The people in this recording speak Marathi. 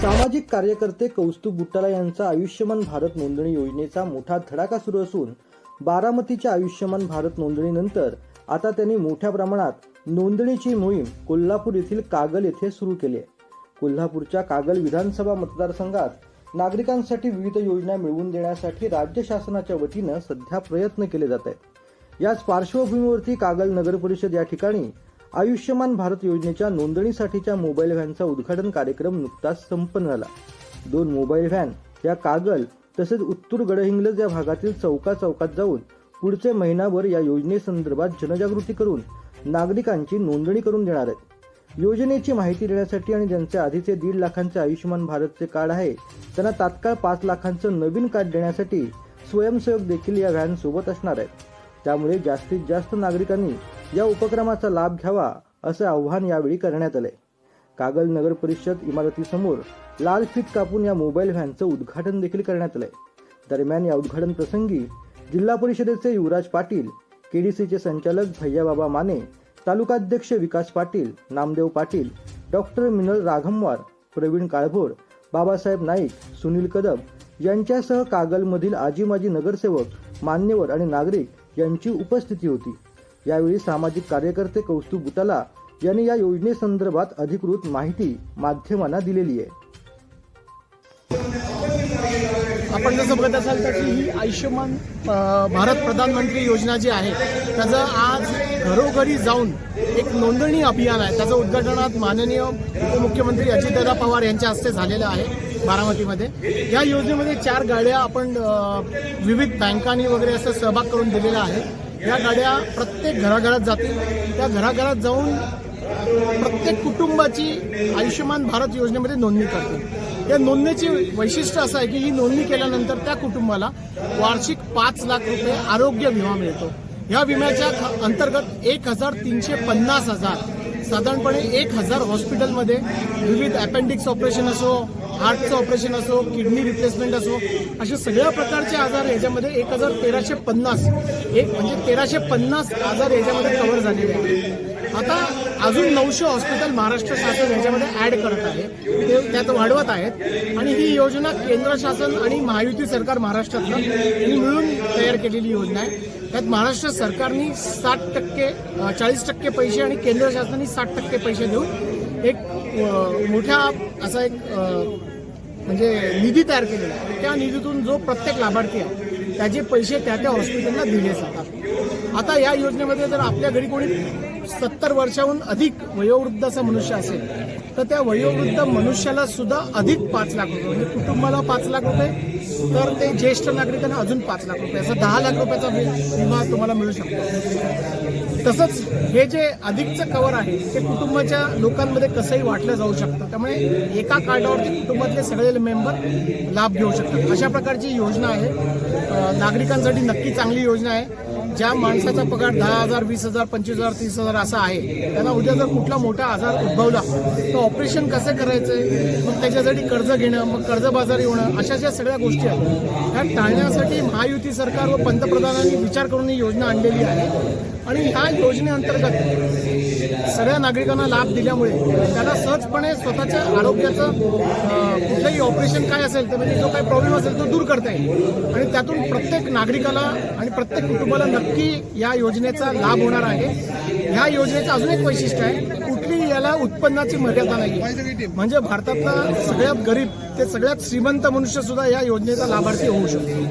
सामाजिक कार्यकर्ते कौस्तुभ बुट्टाला यांचा आयुष्यमान भारत नोंदणी योजनेचा मोठा धडाका सुरू असून बारामतीच्या आयुष्यमान भारत नोंदणीनंतर आता त्यांनी मोठ्या प्रमाणात नोंदणीची मोहीम कोल्हापूर येथील कागल येथे सुरू केली आहे. कोल्हापूरच्या कागल विधानसभा मतदारसंघात नागरिकांसाठी विविध योजना मिळवून देण्यासाठी राज्य शासनाच्या वतीनं सध्या प्रयत्न केले जात आहेत. याच पार्श्वभूमीवरती कागल नगर परिषद या ठिकाणी आयुष्यमान भारत योजनेच्या नोंदणीसाठीच्या मोबाईल व्हॅनचा उद्घाटन कार्यक्रम नुकताच संपन्न झाला. दोन मोबाईल व्हॅन या कागल तसेच उत्तूर गडहिंग्लज या भागातील चौका चौकात जाऊन पुढचे महिनाभर या योजनेसंदर्भात जनजागृती करून नागरिकांची नोंदणी करून देणार आहेत. योजनेची माहिती देण्यासाठी आणि ज्यांचे आधीचे दीड लाखांचे आयुष्यमान भारतचे कार्ड आहे त्यांना तात्काळ पाच लाखांचं नवीन कार्ड देण्यासाठी स्वयंसेवक देखील या व्हॅनसोबत असणार आहेत. त्यामुळे जास्तीत जास्त नागरिकांनी या उपक्रमाचा लाभ घ्यावा असे आवाहन यावेळी करण्यात आले. कागल नगर परिषद इमारतीसमोर लाल फीत कापून या मोबाईल व्हॅनचं उद्घाटन देखील करण्यात आलंय दरम्यान या उद्घाटन प्रसंगी जिल्हा परिषदेचे युवराज पाटील केडीसीचे संचालक भैयाबाबा माने तालुकाध्यक्ष विकास पाटील नामदेव पाटील डॉक्टर मिनल राघमवार प्रवीण काळभोर बाबासाहेब नाईक सुनील कदम यांच्यासह कागलमधील आजी माजी नगरसेवक मान्यवर आणि नागरिक यांची उपस्थिती होती. यावेळी सामाजिक कार्यकर्ते कौस्तुभ बुटाला यांनी या योजनेसंदर्भात अधिकृत माहिती माध्यमांना दिलेली आहे. आपण जसं बघत असाल तर ही आयुष्यमान भारत प्रधानमंत्री योजना जी आहे त्याचं आज घरोघरी जाऊन एक नोंदणी अभियान आहे. त्याचं उद्घाटन आज माननीय उपमुख्यमंत्री अजितदादा पवार यांच्या हस्ते झालेलं आहे बारामतीमध्ये. या योजनेमध्ये चार गाड्या आपण विविध बँकांनी वगैरे असं सहभाग करून दिलेला आहे. या गाड्या प्रत्येक घराघरात जातील. त्या घराघरात जाऊन प्रत्येक कुटुंबाची आयुष्यमान भारत योजनेमध्ये नोंदणी करतील. या नोंदणीची वैशिष्ट्य असं आहे की ही नोंदणी केल्यानंतर त्या कुटुंबाला वार्षिक पाच लाख रुपये आरोग्य विमा मिळतो. या विम्याच्या अंतर्गत एक हजार तीनशे पन्नास हजार साधारणपणे एक हजार हॉस्पिटलमध्ये विविध अपेंडिक्स ऑपरेशन असो हार्टचं ऑपरेशन असो किडनी रिप्लेसमेंट असो अशा सगळ्या प्रकारचे आजार याच्यामध्ये एक हजार तेराशे पन्नास एक म्हणजे तेराशे पन्नास आजार याच्यामध्ये कव्हर झालेले आहेत. आता अजून नऊशे हॉस्पिटल महाराष्ट्र शासन याच्यामध्ये ऍड करत आहे. ते त्यात वाढवत आहेत. आणि ही योजना केंद्र शासन आणि महायुती सरकार महाराष्ट्रातलं यांनी मिळून तयार केलेली योजना आहे. त्यात महाराष्ट्र सरकारने साठ टक्के चाळीस टक्के पैसे आणि केंद्र शासनाने साठ टक्के पैसे देऊन एक मोठ्या मोठा असा एक म्हणजे निधी तयार केलेला आहे. त्या निधीतून जो प्रत्येक लाभार्थी आहे त्याचे पैसे त्या त्या हॉस्पिटलला दिले जातात. आता या योजनेमध्ये जर आपल्या घरी कोणी सत्तर वर्षाहून अधिक वयोवृद्धाचा मनुष्य असेल तर त्या वयोवृद्ध मनुष्याला सुद्धा अधिक पाच लाख रुपये. म्हणजे कुटुंबाला पाच लाख रुपये तर ते ज्येष्ठ नागरिकांना अजून पाच लाख रुपये. असं दहा लाख रुपयाचा विमा तुम्हाला मिळू शकतो. तसंच हे जे अधिकचं कवर आहे ते कुटुंबाच्या लोकांमध्ये कसंही वाटलं जाऊ शकतं. त्यामुळे एका कार्डावरती कुटुंबातले सगळे मेंबर लाभ घेऊ शकतात. अशा प्रकारची योजना आहे. नागरिकांसाठी नक्की चांगली योजना आहे. ज्या माणसाचा पगार दहा हजार वीस हजार पंचवीस हजार तीस हजार असा आहे त्यांना उद्या जर कुठला मोठा आजार उद्भवला तर ऑपरेशन कसं करायचं? मग त्याच्यासाठी कर्ज घेणं मग कर्जबाजारी होणं अशा ज्या सगळ्या गोष्टी आहेत ह्या टाळण्यासाठी महायुती सरकार व पंतप्रधानांनी विचार करून ही योजना आणलेली आहे. आणि ह्या योजनेअंतर्गत सगळ्या नागरिकांना लाभ दिल्यामुळे त्यांना सहजपणे स्वतःच्या आरोग्याचं कुठलंही ऑपरेशन काय असेल तर म्हणजे जो काही प्रॉब्लेम असेल तो दूर करता येईल. आणि त्यातून प्रत्येक नागरिकाला आणि प्रत्येक कुटुंबाला नक्की या योजनेचा लाभ होणार आहे. ह्या योजनेचं अजून एक वैशिष्ट्य आहे कुठलीही याला उत्पन्नाची मर्यादा नाही म्हणजे भारतातला सगळ्यात गरीब ते सगळ्यात श्रीमंत मनुष्य सुद्धा या योजनेचा लाभार्थी होऊ शकतो.